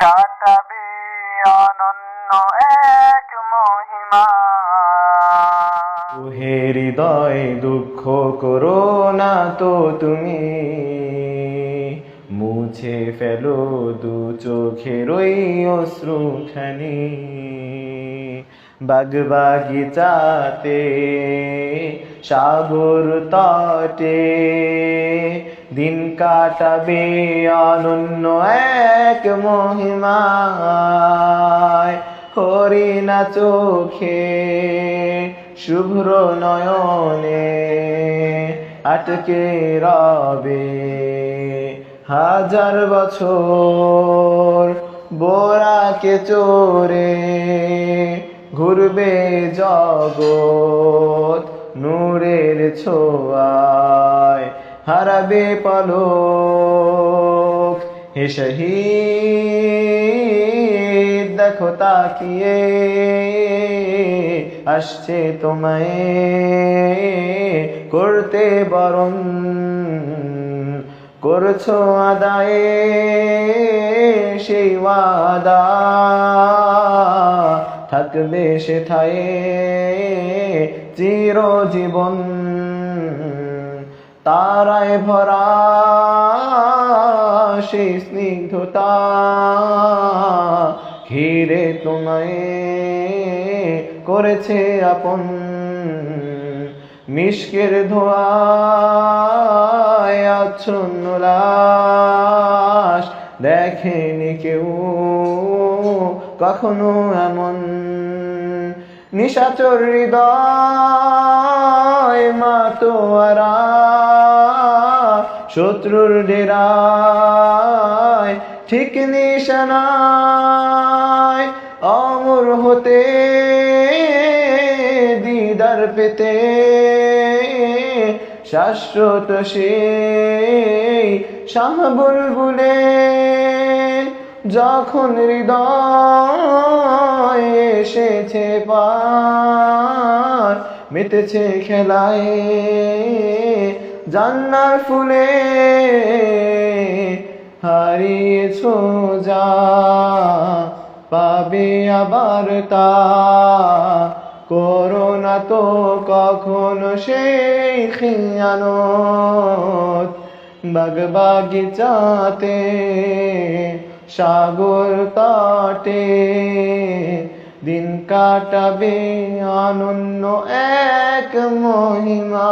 কাটাবে অনন্য এক মহিমা। হৃদয়, দুঃখ করো না তো তুমি। মুছে ফেলো দু চোখের ওই অশ্রুখানি বাগবাগিচাতে, সাগর তটে দিন কাটাবে অনন্য এক মহিমায়। হরিণা চোখে শুভ্র নয়নে আটকে রবে। হাজার বছর বোরাকে চোরে ঘুরবে জগৎ নূরের ছোঁয়ায়। হারাবে পলক। হে শহীদ, দেখো তাকিয়ে, আসছে তোমায় করতে বরণ। করছ আদায়ে সেই ওয়াদা। থাকবে সেথায় চিরজীবন। তারায় ভরা সেই স্নিগ্ধতা ঘিরে তোমায় করেছে আপন। মিষ্কের ধোয়ায় আচ্ছন্ন লাশ দেখেনি কেউ, কখনো এমন। নিশাচর হৃদয় মাতোয়ারা শত্রুর ডেরায় ঠিক নিশানায় অমর হতে দিদার পেতে। শাশ্বত সেই শাহ বুলবুলে যখন হৃদয় এসেছে পার মেতেছে খেলায়, জান্নার ফুলে হারিয়েছ যা, পাবে আবার তা। করোনা তো কখনো সেই খিয়ানত, বাগবাগিচাতে, সাগর তটে দিন কাটাবে অনন্য এক মহিমা।